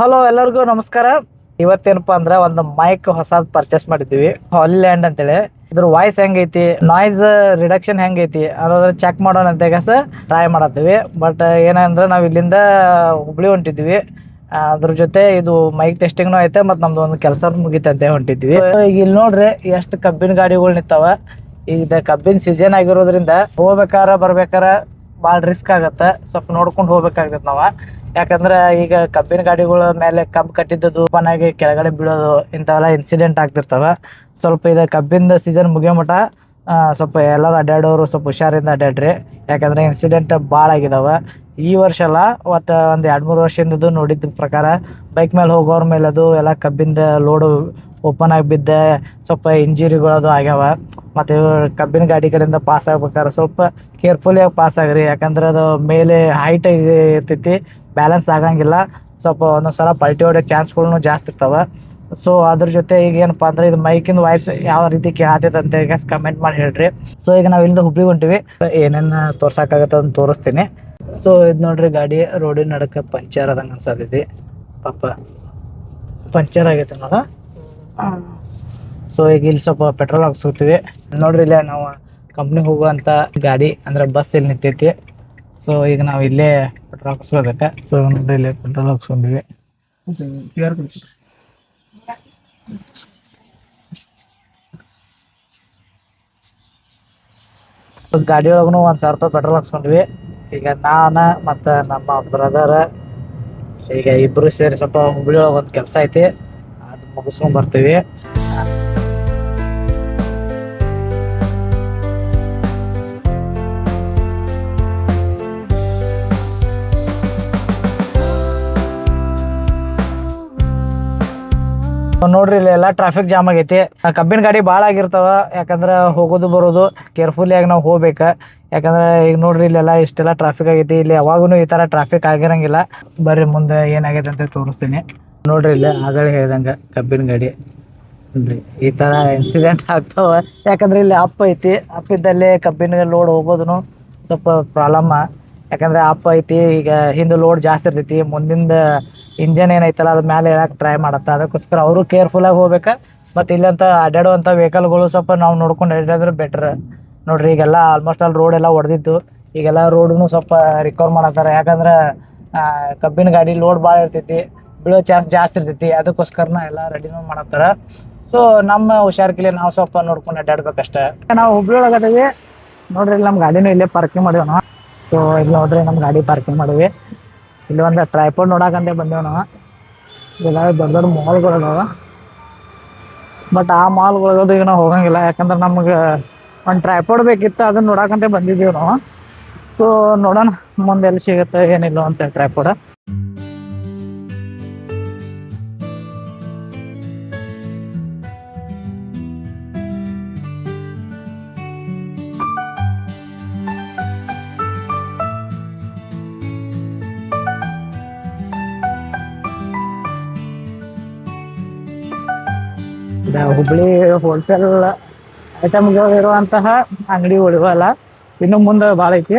Hello ಎಲ್ಲರಿಗೂ ನಮಸ್ಕಾರ. ಇವತ್ತೇನಪ್ಪ ಅಂದ್ರ ಒಂದು ಮೈಕ್ ಹೊಸದ್ ಪರ್ಚೇಸ್ ಮಾಡಿದ್ವಿ ಹಾಲಿಲ್ಯಾಂಡ್ ಅಂತೇಳಿ. ಇದ್ರ ವಾಯ್ಸ್ ಹೆಂಗೈತಿ ನಾಯ್ಸ್ ರಿಡಕ್ಷನ್ ಹೆಂಗೈತಿ ಅನ್ನೋದ್ರ ಚೆಕ್ ಮಾಡೋಣ ಅಂತ ಟ್ರೈ ಮಾಡತ್ತೀವಿ. ಬಟ್ ಏನಂದ್ರೆ ನಾವು ಇಲ್ಲಿಂದ ಹುಬ್ಳಿ ಹೊಂಟಿದ್ವಿ ಅದ್ರ ಜೊತೆ ಇದು ಮೈಕ್ ಟೆಸ್ಟಿಂಗ್ನು ಐತೆ, ಮತ್ತು ನಮ್ದು ಒಂದು ಕೆಲಸ ಮುಗಿತಂತೆ ಹೊಂಟಿದ್ವಿ ಈಗ ಇಲ್ಲಿ ನೋಡ್ರಿ, ಎಷ್ಟು ಕಬ್ಬಿನ ಗಾಡಿಗಳು ನಿಂತಾವ. ಈಗ ಕಬ್ಬಿನ ಸೀಸನ್ ಆಗಿರೋದ್ರಿಂದ ಹೋಗ್ಬೇಕಾರ ಬರ್ಬೇಕಾರ ಭಾಳ ರಿಸ್ಕ್ ಆಗತ್ತೆ. ಸ್ವಲ್ಪ ನೋಡ್ಕೊಂಡು ಹೋಗ್ಬೇಕಾಗತ್ತೆ ನಾವ. ಯಾಕಂದ್ರೆ ಈಗ ಕಬ್ಬಿನ ಗಾಡಿಗಳ ಮೇಲೆ ಕಬ್ಬು ಕಟ್ಟಿದ್ದು ಓಪನ್ ಕೆಳಗಡೆ ಬೀಳೋದು ಇಂಥವೆಲ್ಲ ಇನ್ಸಿಡೆಂಟ್ ಆಗ್ತಿರ್ತಾವ. ಸ್ವಲ್ಪ ಇದು ಕಬ್ಬಿನ ಸೀಸನ್ ಮುಗಿಯೋ ಮಟ್ಟ ಸ್ವಲ್ಪ ಎಲ್ಲರೂ ಅಡ್ಡಾಡೋರು ಸ್ವಲ್ಪ ಹುಷಾರಿಂದ ಅಡ್ಡಾಡ್ರಿ ಯಾಕಂದ್ರೆ ಇನ್ಸಿಡೆಂಟ್ ಭಾಳ ಆಗಿದಾವ. ಈ ವರ್ಷ ಅಲ್ಲ, ಒಟ್ಟು ಒಂದು ಎರಡು ಮೂರು ವರ್ಷದಿಂದ ನೋಡಿದ ಪ್ರಕಾರ ಬೈಕ್ ಮೇಲೆ ಹೋಗೋರ ಮೇಲೆ ಅದು ಎಲ್ಲ ಕಬ್ಬಿಂದ ಲೋಡು ಓಪನ್ ಆಗಿ ಬಿದ್ದ, ಸ್ವಲ್ಪ ಇಂಜುರಿಗಳದು ಆಗ್ಯಾವ. ಮತ್ತು ಕಬ್ಬಿನ ಗಾಡಿ ಕಡೆಯಿಂದ ಪಾಸ್ ಆಗ್ಬೇಕಾದ್ರೆ ಸ್ವಲ್ಪ ಕೇರ್ಫುಲಿಯಾಗಿ ಪಾಸ್ ಆಗ್ರಿ, ಯಾಕಂದ್ರೆ ಅದು ಮೇಲೆ ಹೈಟ್ ಇರ್ತೈತಿ ಬ್ಯಾಲೆನ್ಸ್ ಆಗಂಗಿಲ್ಲ. ಸ್ವಲ್ಪ ಒಂದೊಂದು ಸಲ ಪಲ್ಟಿ ಹೊಡೆಯೋ ಚಾನ್ಸ್ಗಳು ಜಾಸ್ತಿ ಇರ್ತಾವೆ. ಸೊ ಅದ್ರ ಜೊತೆ ಈಗ ಏನಪ್ಪಾ ಅಂದ್ರೆ ಇದು ಮೈಕಿಂದ ವಾಯ್ಸ್ ಯಾವ ರೀತಿ ಕೇಳತೈತೆ ಅಂತ ಈಗ ಕಮೆಂಟ್ ಮಾಡಿ ಹೇಳ್ರಿ. ಸೊ ಈಗ ನಾವು ಇಲ್ಲಿಂದ ಹುಬ್ಳಿ ಹೊಂಟಿವಿ. ಏನೇನು ತೋರ್ಸಕ್ಕಾಗತ್ತೆ ಅದನ್ನು ತೋರಿಸ್ತೀನಿ. ಸೊ ಇದು ನೋಡ್ರಿ ಗಾಡಿ ರೋಡಿನ ನಡಕ ಪಂಚರ್ ಆದಂಗ ಅನ್ಸತೈತಿ. ಪಾಪ ಪಂಚರ್ ಆಗೈತೆ ನೋಡ. ಸೊ ಈಗ ಇಲ್ಲಿ ಸ್ವಲ್ಪ ಪೆಟ್ರೋಲ್ ಹಾಕ್ಸ್ಕೊತೀವಿ. ನೋಡ್ರಿ ಇಲ್ಲೇ ನಾವು ಕಂಪ್ನಿಗೆ ಹೋಗುವಂತ ಗಾಡಿ ಅಂದ್ರೆ ಬಸ್ ಇಲ್ಲಿ ನಿಂತೈತಿ. ಸೊ ಈಗ ನಾವು ಇಲ್ಲೇ ಪೆಟ್ರೋಲ್ ಹಾಕ್ಸ್ಕೋಬೇಕು. ಸೊ ನೋಡ್ರಿ ಇಲ್ಲೇ ಪೆಟ್ರೋಲ್ ಹಾಕ್ಸ್ಕೊಂಡಿವಿ. ಗಾಡಿ ಒಳಗೂ ಒಂದು ಸಾವಿರ ರೂಪಾಯಿ ಪೆಟ್ರೋಲ್ ಹಾಕ್ಸ್ಕೊಂಡ್ವಿ. ಈಗ ನಾನು ಮತ್ತು ನಮ್ಮ ಬ್ರದರ್ ಈಗ ಇಬ್ರು ಸೇರಿ ಸ್ವಲ್ಪ ಹುಬ್ಳಿ ಒಳಗೆ ಒಂದು ಕೆಲಸ ಐತಿ, ಅದು ಮುಗಿಸ್ಕೊಂಡ್ ಬರ್ತೀವಿ. ನೋಡ್ರಿ ಇಲ್ಲಿ ಎಲ್ಲ ಟ್ರಾಫಿಕ್ ಜಾಮ್ ಆಗೈತಿ. ಕಬ್ಬಿನ ಗಾಡಿ ಭಾಳ ಆಗಿರ್ತಾವ, ಯಾಕಂದ್ರೆ ಹೋಗೋದು ಬರೋದು ಕೇರ್ಫುಲಿ ಆಗಿ ನಾವು ಹೋಗ್ಬೇಕ. ಯಾಕಂದ್ರೆ ಈಗ ನೋಡ್ರಿ ಇಲ್ಲೆಲ್ಲ ಇಷ್ಟೆಲ್ಲ ಟ್ರಾಫಿಕ್ ಆಗೈತಿ. ಇಲ್ಲಿ ಯಾವಾಗೂ ಈ ತರ ಟ್ರಾಫಿಕ್ ಆಗಿರಂಗಿಲ್ಲ. ಬರ್ರಿ ಮುಂದೆ ಏನಾಗೈತೆ ಅಂತ ತೋರಿಸ್ತೀನಿ. ನೋಡ್ರಿ ಇಲ್ಲಿ ಆಗಲೇ ಹೇಳ್ದಂಗ ಕಬ್ಬಿನ ಗಾಡಿ. ನೋಡ್ರಿ, ಈ ತರ ಇನ್ಸಿಡೆಂಟ್ ಆಗ್ತಾವ. ಯಾಕಂದ್ರೆ ಇಲ್ಲಿ ಅಪ್ ಐತಿ. ಅಪ್ ಇದ್ದಲ್ಲಿ ಕಬ್ಬಿನ ಲೋಡ್ ಹೋಗೋದನು ಸ್ವಲ್ಪ ಪ್ರಾಬ್ಲಮ್ ಯಾಕಂದ್ರೆ ಅಪ್ ಐತಿ, ಈಗ ಹಿಂದೆ ಲೋಡ್ ಜಾಸ್ತಿ ಇರ್ತೈತಿ. ಮುಂದಿಂದ ಇಂಜನ್ ಏನೈತಲ್ಲ ಅದ್ರ ಮೇಲೆ ಹೇಳಕ್ ಟ್ರೈ ಮಾಡತ್ತ. ಅದಕ್ಕೋಸ್ಕರ ಅವರು ಕೇರ್ಫುಲ್ ಆಗಿ ಹೋಗ್ಬೇಕ. ಮತ್ತೆ ಇಲ್ಲಂತ ಅಡ್ಡಾಡುವಂಥ ವೆಹಿಕಲ್ಗಳು ಸ್ವಲ್ಪ ನಾವು ನೋಡ್ಕೊಂಡು ಅಡ್ಡಾಡಿದ್ರೆ ಬೆಟರ್ ನೋಡ್ರಿ, ಈಗೆಲ್ಲ ಆಲ್ಮೋಸ್ಟ್ ಆಲ್ ರೋಡ್ ಎಲ್ಲ ಹೊಡೆದಿತ್ತು ಈಗೆಲ್ಲ ರೋಡ್ನು ಸ್ವಲ್ಪ ರಿಕವರ್ ಮಾಡತ್ತಾರ ಯಾಕಂದ್ರೆ ಕಬ್ಬಿನ ಗಾಡಿ ಲೋಡ್ ಭಾಳ ಇರ್ತೈತಿ, ಬೀಳೋ ಚಾನ್ಸ್ ಜಾಸ್ತಿ ಇರ್ತೈತಿ. ಅದಕ್ಕೋಸ್ಕರನ ಎಲ್ಲ ರೆಡಿನೂ ಮಾಡತ್ತಾರ. ಸೊ ನಮ್ಮ ಹುಷಾರ್ಕಿಲೆ ನಾವು ಸ್ವಲ್ಪ ನೋಡ್ಕೊಂಡು ಅಡ್ಡಾಡ್ಬೇಕಷ್ಟೇ ನಾವು ಹುಬ್ಳಿ ಒಳಗದೀವಿ ನೋಡ್ರಿ ನಮ್ಮ ಗಾಡಿನೂ ಇಲ್ಲೇ ಪಾರ್ಕಿಂಗ್ ಮಾಡೇವ್ ನಾವು. ಸೊ ಇಲ್ಲಿ ನೋಡ್ರಿ ನಮ್ಮ ಗಾಡಿ ಪಾರ್ಕಿಂಗ್ ಮಾಡೀವಿ ಇಲ್ಲಿ ಒಂದು ಟ್ರೈಪೋಡ್ ನೋಡಕಂತೆ ಬಂದೇವ್ ನಾವು. ಇಲ್ಲ ದೊಡ್ಡ ದೊಡ್ಡ ಮಾಲ್ಗಳು ಅದಾವ. ಬಟ್ ಆ ಮಾಲ್ಗಳು ಈಗ ನಾವು ಹೋಗಂಗಿಲ್ಲ. ಯಾಕಂದ್ರೆ ನಮ್ಗೆ ಒಂದು ಟ್ರೈಪೋಡ್ ಬೇಕಿತ್ತು ಅದನ್ನ ನೋಡಕಂತ ಬಂದಿದ್ದೀವಿ ನಾವು. ಸೊ ನೋಡೋಣ, ಮುಂದೆ ಎಲ್ಲಿ ಸಿಗುತ್ತೆ, ಏನಿಲ್ಲ ಅಂತ ಟ್ರೈಪೋಡ್ ಹುಬ್ಳಿ ಹೋಲ್ಸೇಲ್ ಇರುವಂತಹ ಅಂಗಡಿಗಳು ಇವೆಲ್ಲ ಇನ್ನು ಮುಂದೆ ಭಾಳ ಐತಿ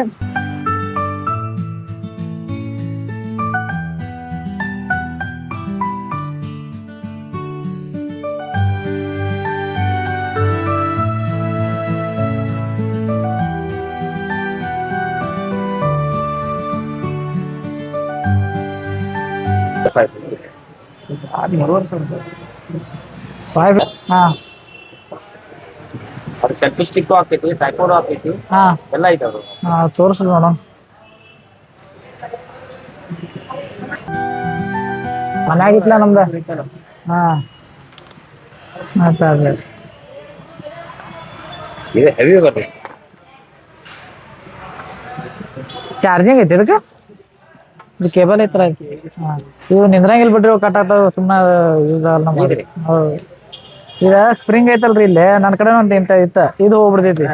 ಫೈವ್ ಅದು ಸೆಲ್ಫಿ ಸ್ಟಿಕ್ ಆಗ್ತೈತಿ ಟ್ರೈಪೋಡ್ ಆಗ್ತೈತಿ ಹಾಂ. ಎಲ್ಲ ಐತದು ಹಾಂ ತೋರಿಸ್ ನೋಡೋಣ ಮನ್ಯಾಗಿತ್ಲ ನಮ್ದು? ಹಾಂ. ಆಯ್ತು ಅದೇ ಇದು ಹೆವಿ ಬರ್ತೈತಿ ಚಾರ್ಜಿಂಗ್ ಐತಿ ಇದಕ್ಕೆ? ಇದು ಕೇಬಲ್ ಐತ್ರ ಇವು ನಿಂದ್ರಂಗಿಲ್ಲ ಬಿಡ್ರಿ ಕಟ್ ಆಗ್ತಾವ ಸುಮ್ಮನೆ ಯೂಸ್ ಆಗಲ್ಲ ನಮ್ಮ? ಹೌದು. ಈಗ ಸ್ಪ್ರಿಂಗ್ ಐತಲ್ರಿ ಇಲ್ಲಿ? ನನ್ನ ಕಡೆ ಒಂದು ಇಂತ ಇತ್ತ. ಇದು ಹೋಗ್ಬಿಡ್ತೈತಿ.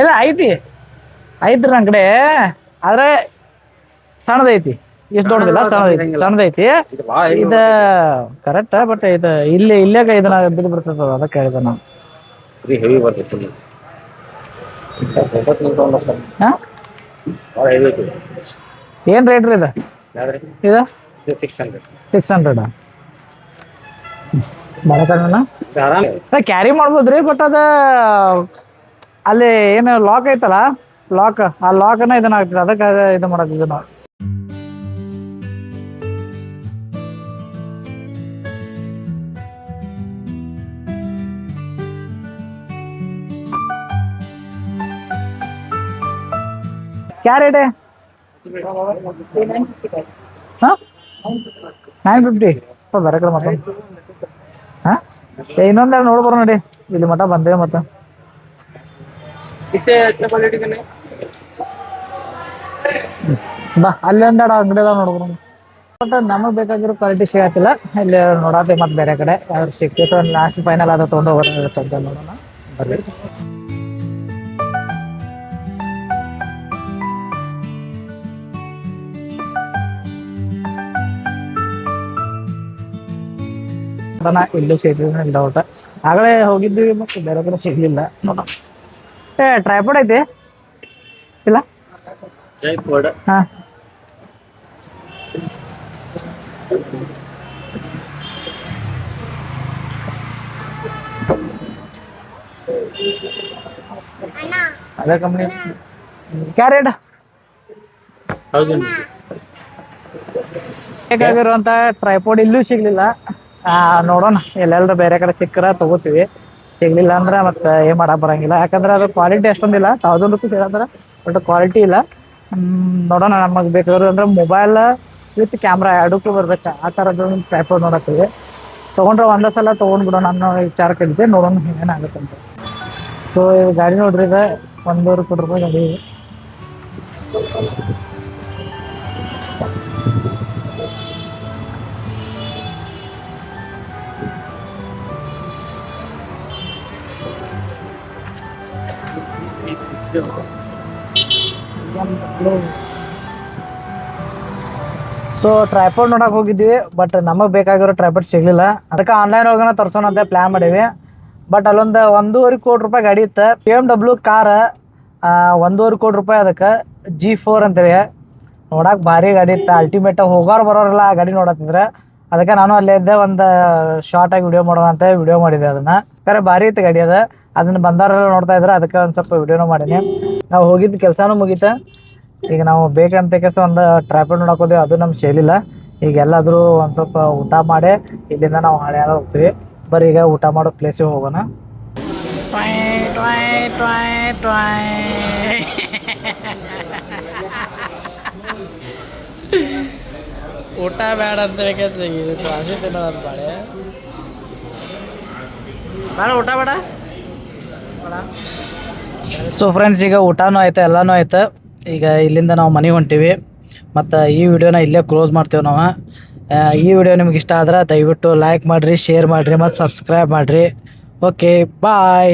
ಇಲ್ಲ ಐತಿ. ಐತ್ರಿ ನನ್ನ ಕಡೆ. ಆದ್ರೆ ಸಣ್ಣದೈತಿ. ಇಷ್ಟ ದೊಡ್ಡದಿಲ್ಲ ಸಣ್ಣದೈತಿ. ಸಣ್ಣದೈತಿ. ಇದು ಕರೆಕ್ಟ್ ಬಟ್ ಇದು ಇಲ್ಲಿ ಇಲ್ಲೇ ಇದನ್ನ ಬಿದ್ದು ಬಿಡ್ತದ ಅದಕ್ಕೆ ಹೇಳಿದೆ ನಾನು. ಹೆವಿ ಬರ್ತೈತಿ ಏನ್ ರೇಟ್ ರೀ ಇದು? Six hundred six hundred ಬರಕಣ್ಣ ಆರಾಮ್ ಕ್ಯಾರಿ ಮಾಡ್ಬೋದ್ರಿ ಬಟ್ ಅದ ಅಲ್ಲಿ ಏನು ಲಾಕ್ ಐತಲ್ಲ ಲಾಕ್ ಆ ಲಾಕ್ನ ಇದನ್ನ ಆಗ್ತದೆ ಅದಕ್ಕೆ ಅದ ಇದು ಮಾಡತ್ತಿದ್ವಿ ನಾವು क्या रेट है हाँ ನೈನ್ ಫಿಫ್ಟಿ ಬೇರೆ ಕಡೆ ಮತ್ತೊಂದು ಹಾ? ಇನ್ನೊಂದ್ ನೋಡ್ಬಾರ ನೋಡಿ ಇಲ್ಲಿ ಮಠ ಬಂದೇವೆ ಮತ್ತ ಬಾ ಅಲ್ಲಿ ಒಂದೆರಡು ಅಂಗಡಿ ಅದಾವ ನೋಡ್ಬಾರ ಬಟ್ ನಮಗ್ ಬೇಕಾಗಿರೋ ಕ್ವಾಲಿಟಿ ಸಿಗತ್ತಿಲ್ಲ. ಇಲ್ಲಿ ನೋಡಾತಿ ಮತ್ತೆ ಬೇರೆ ಕಡೆ. ಅವ್ರು ಸಿಕ್ತಿತ್ತು ಲಾಸ್ಟ್ ಫೈನಲ್ ಅದ ತೊಗೊಂಡು ಹೋಗೋದಾಗುತ್ತೆ ಅಂತ ನೋಡೋಣ. ಬರ್ರಿ. ನೋಡೋಣ ಇಲ್ಲೂ ಸಿಗ್ತದೆ ಡೌಟ್ ಆಗಲೇ ಹೋಗಿದ್ವಿ ಮತ್ತೆ ಬೇರೆ ಕಡೆ ಸಿಗ್ಲಿಲ್ಲ ನೋಡೋಣ. ಏ ಟ್ರೈಪಾಡ್ ಐತಿ? ಇಲ್ಲ? ಟ್ರೈಪೋಡ್ ಹಾ. ಅದೇ ಕಂಪ್ನಿ ಕ್ಯಾರೆಟ್ ಬೇಕಾಗಿರುವಂತ ಟ್ರೈಪೋಡ್ ಇಲ್ಲೂ ಸಿಗ್ಲಿಲ್ಲ. ನೋಡೋಣ. ಎಲ್ಲೆಲ್ಲರೂ ಬೇರೆ ಕಡೆ ಸಿಕ್ಕರ ತಗೋತೀವಿ. ಸಿಗ್ಲಿಲ್ಲ ಅಂದ್ರೆ ಮತ್ತೆ ಏನ್ ಮಾಡಕ್ ಬರಂಗಿಲ್ಲ. ಯಾಕಂದ್ರೆ ಅದು ಕ್ವಾಲಿಟಿ ಅಷ್ಟೊಂದಿಲ್ಲ. ತೌಸಂಡ್ ರುಪೀಸ್ ಹೇಳಂದ್ರೆ ಬಟ್ ಕ್ವಾಲಿಟಿ ಇಲ್ಲ. ನೋಡೋಣ ನಮಗೆ ಬೇಕಾದ್ರು ಅಂದ್ರೆ ಮೊಬೈಲ್ ವಿತ್ ಕ್ಯಾಮ್ರಾ ಎರಡಕ್ಕೂ ಬರ್ಬೇಕು. ಆ ಥರದ ಟೈಪ್ ನೋಡತ್ತೀವಿ. ತೊಗೊಂಡ್ರೆ ಒಂದೇ ಸಲ ತೊಗೊಂಡ್ಬಿಡೋಣ ಅನ್ನೋ ವಿಚಾರಕ್ಕೆ ಇದ್ದೆ. ನೋಡೋಣ ಏನಾಗುತ್ತೆ ಅಂತ. ಸೊ ಗಾಡಿ ನೋಡ್ರಿ ಈಗ. ಒಂದೂವರೆ ಕೋಟಿ ರೂಪಾಯಿ ಗಾಡಿ ಸೊ ಟ್ರೈಪೋಡ್ ನೋಡಕ್ ಹೋಗಿದ್ವಿ ಬಟ್ ನಮಗೆ ಬೇಕಾಗಿರೋ ಟ್ರೈಪೋಡ್ ಸಿಗ್ಲಿಲ್ಲ. ಅದಕ್ಕೆ ಆನ್ಲೈನ್ ಒಳಗನ ತರ್ಸೋಣ ಅಂತ ಪ್ಲಾನ್ ಮಾಡೀವಿ. ಬಟ್ ಅಲ್ಲೊಂದು ಒಂದೂವರೆ ಕೋಟಿ ರೂಪಾಯಿ ಗಾಡಿ ಇತ್ತು. ಪಿ ಎಂ ಡಬ್ಲ್ಯೂ ಕಾರ ಒಂದೂವರೆ ಕೋಟಿ ರೂಪಾಯಿ ಅದಕ್ಕೆ ಜಿ ಫೋರ್ ಅಂತೇಳಿ. ನೋಡಕ್ ಭಾರಿ ಗಾಡಿ ಇತ್ತು. ಅಲ್ಟಿಮೇಟ್ ಹೋಗೋರು ಬರೋರಲ್ಲ ಆ ಗಾಡಿ ನೋಡತ್ತಿದ್ರೆ. ಅದಕ್ಕೆ ನಾನು ಅಲ್ಲೇ ಇದ್ದೆ, ಒಂದು ಶಾರ್ಟ್ ಆಗಿ ವಿಡಿಯೋ ಮಾಡೋಣ ಅಂತ ವಿಡಿಯೋ ಮಾಡಿದೆ ಅದನ್ನ. ಖರೆ ಭಾರಿ ಇತ್ತು ಗಾಡಿ ಅದ. ಅದನ್ನ ಬಂದಾರ ನೋಡ್ತಾ ಇದ್ರ, ಅದಕ್ಕೆ ಒಂದು ಸ್ವಲ್ಪ ವಿಡಿಯೋನು ಮಾಡೀನಿ. ನಾವು ಹೋಗಿದ್ದ ಕೆಲಸನೂ ಮುಗಿತ. ಈಗ ನಾವು ಬೇಕಂತ ಕೆಲಸ ಒಂದು ಟ್ರಾಫಿಕ್ ನೋಡಕ್ ಹೋದ್ವಿ, ಅದು ನಮ್ಗೆ ಸೇಲಿಲ್ಲ ಈಗ ಎಲ್ಲಾದ್ರೂ ಒಂದು ಸ್ವಲ್ಪ ಊಟ ಮಾಡಿ, ಇಲ್ಲಿಂದ ನಾವು ಹಳೆ ಹೋಗ್ತೀವಿ. ಬರೀ ಈಗ ಊಟ ಮಾಡೋ ಪ್ಲೇಸಿಗೆ ಹೋಗೋಣ. ಊಟ ಬೇಡ ಅಂತ ಬೇಕಂತ ಬಾಳೆ. ಬೇಡ, ಊಟ ಬೇಡ. ಸೊ ಫ್ರೆಂಡ್ಸ್ ಈಗ ಊಟನೂ ಆಯ್ತು, ಎಲ್ಲನೂ ಆಯ್ತು. ಈಗ ಇಲ್ಲಿಂದ ನಾವು ಮನೆಗೆ ಹೊಂಟೀವಿ. ಮತ್ತು ಈ ವಿಡಿಯೋನ ಇಲ್ಲೇ ಕ್ಲೋಸ್ ಮಾಡ್ತೇವೆ ನಾವು. ಈ ವಿಡಿಯೋ ನಿಮ್ಗೆ ಇಷ್ಟ ಆದ್ರೆ ದಯವಿಟ್ಟು ಲೈಕ್ ಮಾಡಿರಿ ಶೇರ್ ಮಾಡಿರಿ, ಮತ್ತು ಸಬ್ಸ್ಕ್ರೈಬ್ ಮಾಡಿರಿ. Okay bye